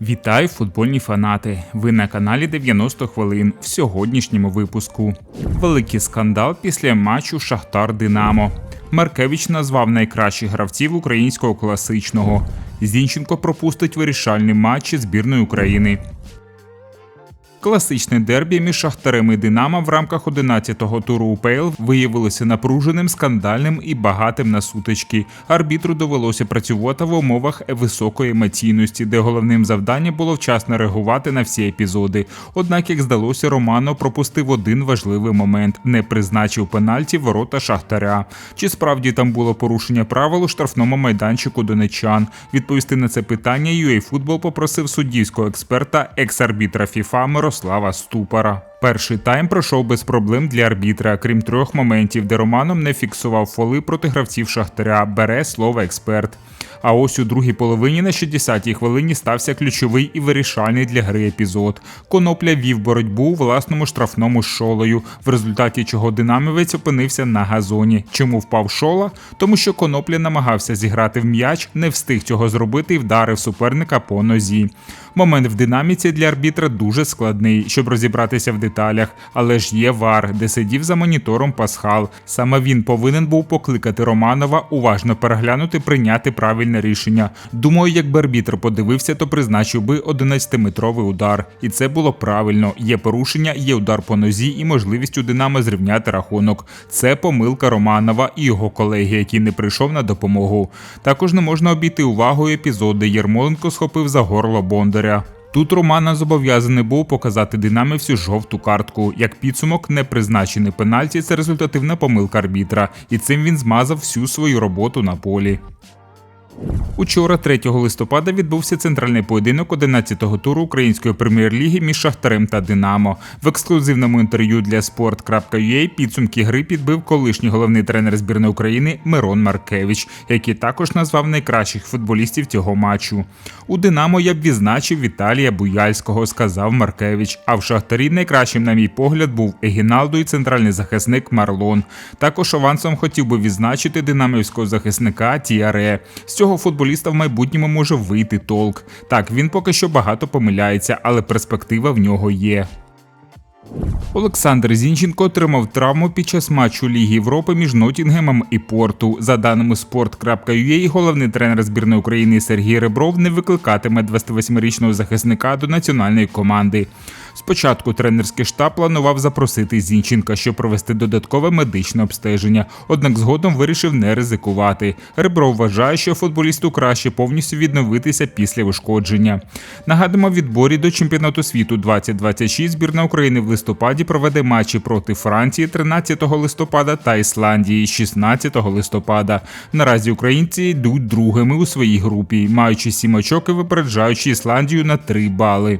Вітаю, футбольні фанати! Ви на каналі 90 хвилин в сьогоднішньому випуску. Великий скандал після матчу Шахтар Динамо. Маркевич назвав найкращих гравців українського класичного. Зінченко пропустить вирішальний матч збірної України. Класичне дербі між Шахтарем і Динамо в рамках 11-го туру УПЛ виявилося напруженим, скандальним і багатим на сутички. Арбітру довелося працювати в умовах високої емоційності, де головним завданням було вчасно реагувати на всі епізоди. Однак, як здалося, Романо пропустив один важливий момент: не призначив пенальті ворота Шахтаря. Чи справді там було порушення правил у штрафному майданчику донечан? Відповісти на це питання UA попросив суддівського експерта, екс-арбітра ФІФА Мирослава Ступара. Перший тайм пройшов без проблем для арбітра, крім трьох моментів, де Романом не фіксував фоли проти гравців Шахтаря. Бере слово експерт. А ось у другій половині на 60-й хвилині стався ключовий і вирішальний для гри епізод. Конопля вів боротьбу у власному штрафному з шолою, в результаті чого динамівець опинився на газоні. Чому впав шола? Тому що конопля намагався зіграти в м'яч, не встиг цього зробити і вдарив суперника по нозі. Момент в динаміці для арбітра дуже складний, щоб розібратися в деталях, але ж є вар, де сидів за монітором Пасхал. Саме він повинен був покликати Романова, уважно переглянути, прийняти правильне рішення. Думаю, якби арбітр подивився, то призначив би 11-метровий удар. І це було правильно. Є порушення, є удар по нозі і можливість у Динамо зрівняти рахунок. Це помилка Романова і його колеги, який не прийшов на допомогу. Також не можна обійти увагою епізод, де Єрмоленко схопив за горло Бондаря. Тут Романа зобов'язаний був показати динамівцю жовту картку. Як підсумок, не призначений пенальті це результативна помилка арбітра, і цим він змазав всю свою роботу на полі. Учора, 3 листопада, відбувся центральний поєдинок 11-го туру української прем'єр-ліги між Шахтарем та Динамо. В ексклюзивному інтерв'ю для sport.ua підсумки гри підбив колишній головний тренер збірної України Мирон Маркевич, який також назвав найкращих футболістів цього матчу. У Динамо я б відзначив Віталія Буяльського, сказав Маркевич. А в Шахтарі найкращим, на мій погляд, був Егіналдо і центральний захисник Марлон. Також авансом хотів би відзначити динамівського захисника Тіаре. З цього футболіста в майбутньому може вийти толк. Так, він поки що багато помиляється, але перспектива в нього є. Олександр Зінченко отримав травму під час матчу Ліги Європи між Нотінгемом і Порту. За даними sport.ua, головний тренер збірної України Сергій Ребров не викликатиме 28-річного захисника до національної команди. Спочатку тренерський штаб планував запросити Зінченка, щоб провести додаткове медичне обстеження, однак згодом вирішив не ризикувати. Ребров вважає, що футболісту краще повністю відновитися після ушкодження. Нагадуємо, відборі до чемпіонату світу 2026 збірна України в листопаді проведе матчі проти Франції 13 листопада та Ісландії 16 листопада. Наразі українці йдуть другими у своїй групі, маючи сім очок і випереджаючи Ісландію на 3 бали.